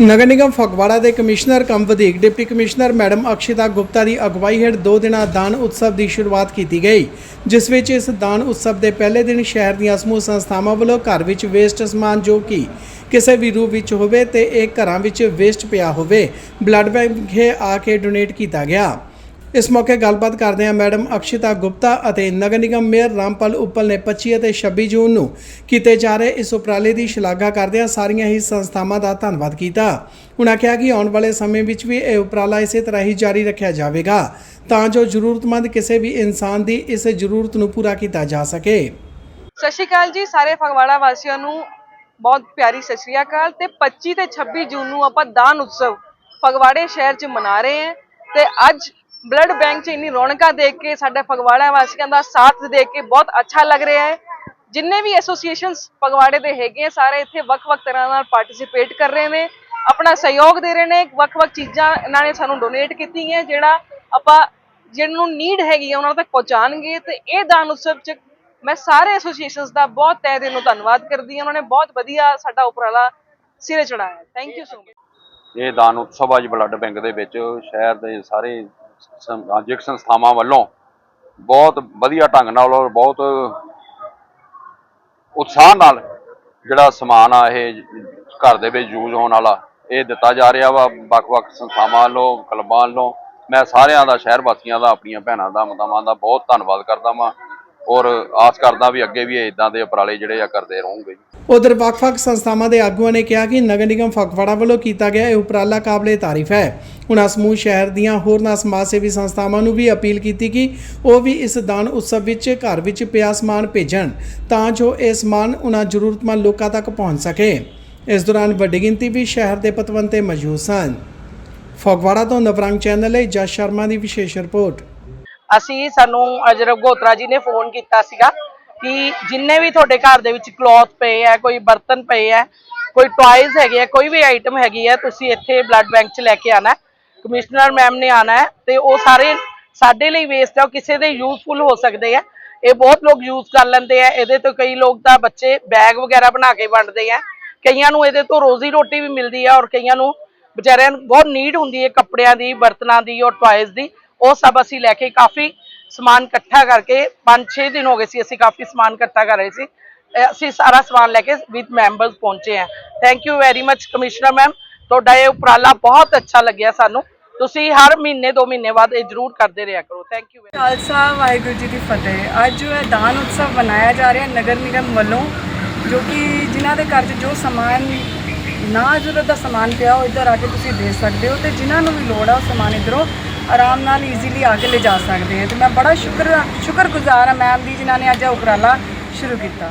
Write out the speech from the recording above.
ਨਗਰ ਨਿਗਮ ਫਗਵਾੜਾ ਦੇ commissioner cum ਵਧੀਕ, deputy commissioner madam Akshita Gupta ਦੀ ਅਗਵਾਈ ਹੇਠ ਦੋ ਦਿਨਾਂ ਦਾਨ ਉਤਸਵ ਦੀ ਸ਼ੁਰੂਆਤ ਕੀਤੀ ਗਈ, ਜਿਸ ਵਿੱਚ ਇਸ ਦਾਨ ਉਤਸਵ ਦੇ ਪਹਿਲੇ ਦਿਨ ਸ਼ਹਿਰ ਦੀਆਂ ਸਮੂਹ ਸੰਸਥਾਵਾਂ ਵੱਲੋਂ ਘਰ ਵਿੱਚ ਵੇਸਟ ਸਮਾਨ ਜੋ ਕਿ ਕਿਸੇ ਵੀ ਰੂਪ ਵਿੱਚ ਹੋਵੇ ਤੇ ਇਹ ਘਰਾਂ ਵਿੱਚ ਵੇਸਟ ਪਿਆ ਹੋਵੇ ਬਲੱਡ ਬੈਂਕ ਆ ਕੇ ਡੋਨੇਟ ਕੀਤਾ ਗਿਆ। ਇਸ ਮੌਕੇ ਗੱਲਬਾਤ ਕਰਦੇ ਹਾਂ ਮੈਡਮ ਅਕਸ਼ਿਤਾ ਗੁਪਤਾ ਅਤੇ ਨਗਰ ਨਿਗਮ ਮੇਅਰ ਰਾਮਪਾਲ ਉੱਪਲ ਨੇ 25 ਅਤੇ 26 ਜੂਨ ਨੂੰ ਕੀਤੇ ਜਾ ਰਹੇ ਇਸ ਉਪਰਾਲੇ ਦੀ ਸ਼ਲਾਘਾ ਕਰਦਿਆਂ ਸਾਰੀਆਂ ਹੀ ਸੰਸਥਾਵਾਂ ਦਾ ਧੰਨਵਾਦ ਕੀਤਾ। ਉਨ੍ਹਾਂ ਕਿਹਾ ਕਿ ਆਉਣ ਵਾਲੇ ਸਮੇਂ ਵਿੱਚ ਵੀ ਇਹ ਉਪਰਾਲਾ ਇਸੇ ਤਰ੍ਹਾਂ ਹੀ ਜਾਰੀ ਰੱਖਿਆ ਜਾਵੇਗਾ, ਤਾਂ ਜੋ ਜ਼ਰੂਰਤਮੰਦ ਕਿਸੇ ਵੀ ਇਨਸਾਨ ਦੀ ਇਸ ਜ਼ਰੂਰਤ ਨੂੰ ਪੂਰਾ ਕੀਤਾ ਜਾ ਸਕੇ। ਸਤਿ ਸ਼੍ਰੀ ਅਕਾਲ ਜੀ ਸਾਰੇ ਫਗਵਾੜਾ ਵਾਸੀਆਂ ਨੂੰ ਬਹੁਤ ਪਿਆਰੀ ਸਤਿ ਸ਼੍ਰੀ ਅਕਾਲ ਤੇ 25 ਤੇ 26 ਜੂਨ ਨੂੰ ਆਪਾਂ ਦਾਨ ਉਤਸਵ ਫਗਵਾੜੇ ਸ਼ਹਿਰ 'ਚ ਮਨਾ ਰਹੇ ਹਾਂ ਤੇ ਅੱਜ ਬਲੱਡ ਬੈਂਕ 'ਚ ਇੰਨੀ ਰੌਣਕਾਂ ਦੇਖ ਕੇ ਸਾਡੇ ਫਗਵਾੜਾ ਵਾਸੀਆਂ ਦਾ ਸਾਥ ਦੇਖ ਕੇ ਬਹੁਤ ਅੱਛਾ ਲੱਗ ਰਿਹਾ ਹੈ। ਜਿੰਨੇ ਵੀ ਐਸੋਸੀਏਸ਼ਨਸ ਫਗਵਾੜੇ ਦੇ ਹੈਗੇ ਆ, ਸਾਰੇ ਇੱਥੇ ਵੱਖ-ਵੱਖ ਤਰ੍ਹਾਂ ਨਾਲ ਪਾਰਟਿਸਿਪੇਟ ਕਰ ਰਹੇ ਨੇ, ਆਪਣਾ ਸਹਿਯੋਗ ਦੇ ਰਹੇ ਨੇ, ਵੱਖ-ਵੱਖ ਚੀਜ਼ਾਂ ਇਹਨਾਂ ਨੇ ਸਾਨੂੰ ਡੋਨੇਟ ਕੀਤੀਆਂ ਜਿਹੜਾ ਆਪਾਂ ਜਿਹਨਾਂ ਨੂੰ ਨੀਡ ਹੈਗੀ ਆ, ਉਹਨਾਂ ਤੱਕ ਪਹੁੰਚਾਣਗੇ ਤੇ ਇਹ ਦਾਨ ਉਤਸਵ 'ਚ ਮੈਂ ਸਾਰੇ ਐਸੋਸੀਏਸ਼ਨਸ ਦਾ ਬਹੁਤ ਤਹਿ ਦਿਲੋਂ ਧੰਨਵਾਦ ਕਰਦੀ ਹਾਂ। ਉਹਨਾਂ ਨੇ ਬਹੁਤ ਵਧੀਆ ਸਾਡਾ ਉਪਰਾਲਾ ਸਿਰੇ ਚੜਾਇਆ ਥੈਂਕ ਯੂ ਸੋ ਮਚ ਇਹ ਦਾਨ ਉਤਸਵ ਅੱਜ ਬਲੱਡ ਬੈਂਕ ਦੇ ਵਿੱਚ। ਸ਼ਹਿਰ ਦੇ ਸਾਰੇ ਸਮਾਜਿਕ ਸੰਸਥਾਵਾਂ ਵੱਲੋਂ ਬਹੁਤ ਵਧੀਆ ਢੰਗ ਨਾਲ ਔਰ ਬਹੁਤ ਉਤਸ਼ਾਹ ਨਾਲ ਜਿਹੜਾ ਸਮਾਨ ਆ, ਇਹ ਘਰ ਦੇ ਵਿੱਚ ਯੂਜ਼ ਹੋਣ ਵਾਲਾ, ਇਹ ਦਿੱਤਾ ਜਾ ਰਿਹਾ ਵਾ। ਵੱਖ-ਵੱਖ ਸੰਸਥਾਵਾਂ ਵੱਲੋਂ, ਕਲੱਬਾਂ ਵੱਲੋਂ, ਮੈਂ ਸਾਰਿਆਂ ਦਾ ਸ਼ਹਿਰ ਵਾਸੀਆਂ ਦਾ, ਆਪਣੀਆਂ ਭੈਣਾਂ ਦਾ, ਮਾਤਾਵਾਂ ਦਾ ਬਹੁਤ ਧੰਨਵਾਦ ਕਰਦਾ ਵਾਂ। ਔਰ ਆਸ ਕਰਦਾ ਵੀ ਅੱਗੇ ਵੀ ਇਦਾਂ ਦੇ ਉਪਰਾਲੇ ਜਿਹੜੇ ਆ ਕਰਦੇ ਰਹੋਗੇ ਉਧਰ ਵੱਖ-ਵੱਖ ਸੰਸਥਾਵਾਂ ਦੇ ਆਗੂਆਂ ਨੇ ਕਿਹਾ ਕਿ ਨਗਰ ਨਿਗਮ ਫਗਵਾੜਾ ਵੱਲੋਂ ਕੀਤਾ ਗਿਆ ਇਹ ਉਪਰਾਲਾ ਕਾਬਲੇ ਤਾਰੀਫ ਹੈ। ਉਹਨਾਂ ਸਮੂਹ ਸ਼ਹਿਰ ਦੀਆਂ ਹੋਰਨਾਂ ਸਮਾਜ ਸੇਵੀ ਸੰਸਥਾਵਾਂ ਨੂੰ ਵੀ ਅਪੀਲ ਕੀਤੀ ਕਿ ਉਹ ਵੀ ਇਸ ਦਾਨ ਉਤਸਵ ਵਿੱਚ ਘਰ ਵਿੱਚ ਪਿਆ ਸਮਾਨ ਭੇਜਣ ਤਾਂ ਜੋ ਇਹ ਸਮਾਨ ਉਹਨਾਂ ਜ਼ਰੂਰਤਮੰਦ ਲੋਕਾਂ ਤੱਕ ਪਹੁੰਚ ਸਕੇ। ਇਸ ਦੌਰਾਨ ਵੱਡੀ ਗਿਣਤੀ ਵੀ ਸ਼ਹਿਰ ਦੇ ਪਤਵੰਤੇ ਮੌਜੂਦ ਸਨ। ਫਗਵਾੜਾ ਤੋਂ ਨਵਰੰਗ ਚੈਨਲ ਲਈ ਜਸ ਸ਼ਰਮਾ ਦੀ ਵਿਸ਼ੇਸ਼ ਰਿਪੋਰਟ। ਅਸੀਂ ਸਾਨੂੰ ਅਜਰਬ ਗੋਤਰਾ ਜੀ ਨੇ ਫੋਨ ਕੀਤਾ ਸੀਗਾ ਕਿ ਜਿੰਨੇ ਵੀ ਤੁਹਾਡੇ ਘਰ ਦੇ ਵਿੱਚ ਕਲੋਥ ਪਏ ਆ, ਕੋਈ ਬਰਤਨ ਪਏ ਆ, ਕੋਈ ਟੌਇਜ਼ ਹੈਗੇ ਆ, ਕੋਈ ਵੀ ਆਈਟਮ ਹੈਗੀ ਆ, ਤੁਸੀਂ ਇੱਥੇ ਬਲੱਡ ਬੈਂਕ 'ਚ ਲੈ ਕੇ ਆਣਾ ਕਮਿਸ਼ਨਰ ਮੈਮ ਨੇ ਆਣਾ ਹੈ ਤੇ ਉਹ ਸਾਰੇ ਸਾਡੇ ਲਈ ਵੇਸਟ ਆ, ਉਹ ਕਿਸੇ ਦੇ ਯੂਜ਼ਫੁਲ ਹੋ ਸਕਦੇ ਆ। ਇਹ ਬਹੁਤ ਲੋਕ ਯੂਜ਼ ਕਰ ਲੈਂਦੇ ਆ, ਇਹਦੇ ਤੋਂ ਕਈ ਲੋਕ ਤਾਂ ਬੱਚੇ ਬੈਗ ਵਗੈਰਾ ਬਣਾ ਕੇ ਵੰਡਦੇ ਆ। ਕਈਆਂ ਨੂੰ ਇਹਦੇ ਤੋਂ ਰੋਜ਼ੀ ਰੋਟੀ ਵੀ ਮਿਲਦੀ ਆ ਔਰ ਕਈਆਂ ਨੂੰ ਵਿਚਾਰਿਆਂ ਨੂੰ ਬਹੁਤ ਨੀਡ ਹੁੰਦੀ ਹੈ ਕੱਪੜਿਆਂ ਦੀ, ਬਰਤਨਾਂ ਦੀ ਔਰ ਟੌਇਜ਼ ਦੀ। ਉਹ ਸਭ ਅਸੀਂ ਲੈ ਕੇ ਕਾਫੀ ਸਮਾਨ ਇਕੱਠਾ ਕਰਕੇ 5-6 ਦਿਨ ਹੋ ਗਏ ਸੀ ਅਸੀਂ ਕਾਫੀ ਸਮਾਨ ਇਕੱਠਾ ਕਰ ਰਹੇ ਸੀ। ਅਸੀਂ ਸਾਰਾ ਸਮਾਨ ਲੈ ਕੇ ਵਿਦ ਮੈਂਬਰਸ ਪਹੁੰਚੇ ਹਾਂ। Thank you very much commissioner ma'am ਤੁਹਾਡਾ ਇਹ ਉਪਰਾਲਾ ਬਹੁਤ ਅੱਛਾ ਲੱਗਿਆ ਸਾਨੂੰ। ਤੁਸੀਂ ਹਰ ਮਹੀਨੇ, ਦੋ ਮਹੀਨੇ ਬਾਅਦ ਇਹ ਜ਼ਰੂਰ ਕਰਦੇ ਰਿਹਾ ਕਰੋ। ਥੈਂਕ ਯੂ ਖਾਲਸਾ, ਵਾਹਿਗੁਰੂ ਜੀ ਦੀ ਫਤਿਹ। ਅੱਜ ਜੋ ਹੈ ਦਾਨ ਉਤਸਵ ਮਨਾਇਆ ਜਾ ਰਿਹਾ ਨਗਰ ਨਿਗਮ ਵੱਲੋਂ, ਜੋ ਕਿ ਜਿਨ੍ਹਾਂ ਦੇ ਘਰ 'ਚ ਜੋ ਸਮਾਨ, ਨਾ ਜ਼ਰੂਰਤ ਦਾ ਸਮਾਨ ਪਿਆ, ਉਹ ਇੱਧਰ ਆ ਕੇ ਤੁਸੀਂ ਦੇ ਸਕਦੇ ਹੋ ਤੇ ਜਿਨ੍ਹਾਂ ਨੂੰ ਵੀ ਲੋੜ ਆ, ਉਹ ਸਮਾਨ ਇੱਧਰੋਂ ਆਰਾਮ ਨਾਲ ਈਜ਼ੀਲੀ ਆ ਕੇ ਲਿਜਾ ਸਕਦੇ ਆ ਤੇ ਮੈਂ ਬੜਾ ਸ਼ੁਕਰ ਸ਼ੁਕਰਗੁਜ਼ਾਰ ਹਾਂ ਮੈਮ ਦੀ ਜਿਨ੍ਹਾਂ ਨੇ ਅੱਜ ਇਹ ਉਪਰਾਲਾ ਸ਼ੁਰੂ ਕੀਤਾ।